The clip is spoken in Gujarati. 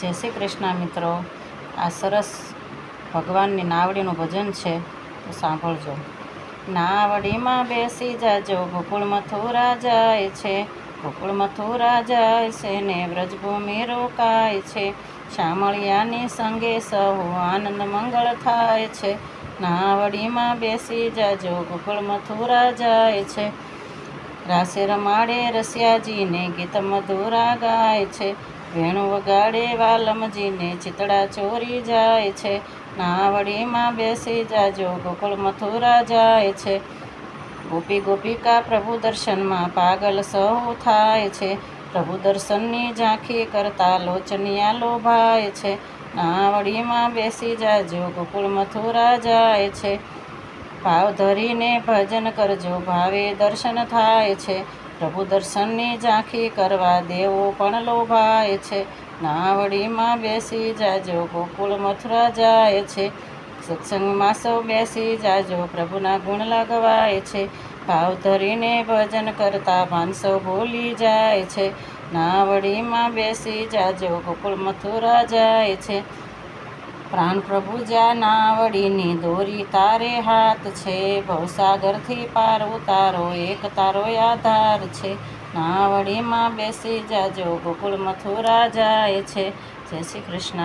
જય શ્રી કૃષ્ણ મિત્રો. આ સરસ ભગવાનની નાવડીનું ભજન છે, તો સાંભળજો. નાવડીમાં બેસી જાજો, ગોકુળ મથુરા જાય છે. ગોકુળ મથુરા જાય છે ને વ્રજભૂમિ રોકાય છે. શામળિયાની સંગે સહુ આનંદ મંગળ થાય છે. નાવડીમાં બેસી જાજો, ગોકુળ મથુરા જાય છે. રાસે રમાડે રસિયાજીને ગીત મધુરા ગાય છે. વેણુ વગાડે વાલમજીને ચિતડા ચોરી જાય છે. નાવડીમાં બેસી જાજો, ગોકુળ મથુરા જાય છે. ગોપી ગોપિકા પ્રભુ દર્શનમાં પાગલ સૌ થાય છે. પ્રભુ દર્શનની ઝાંખી કરતા લોચનિયા લોભાય છે. નાવડીમાં બેસી જાજો, ગોકુળ મથુરા જાય છે. ભાવ ધરીને ભજન કરજો, ભાવે દર્શન થાય છે. પ્રભુ દર્શનની ઝાંખી કરવા દેવો પણ લોભાય છે. નાવડીમાં બેસી જાજો, ગોકુળ મથુરા જાય છે. સત્સંગમાં સૌ બેસી જાજો, પ્રભુના ગુણ લગવાય છે. ભાવ ધરીને ભજન કરતા માનસો ભૂલી જાય છે. નાવડીમાં બેસી જાજો, ગોકુળ મથુરા જાય છે. પ્રાણ પ્રભુ જા નાવડીની દોરી તારે હાથ છે. ભવસાગરથી પાર ઉતારો, એક તારો આધાર છે. નાવડીમાં બેસી જાજો ગોકુળ મથુરા જાય છે. જય શ્રી કૃષ્ણ.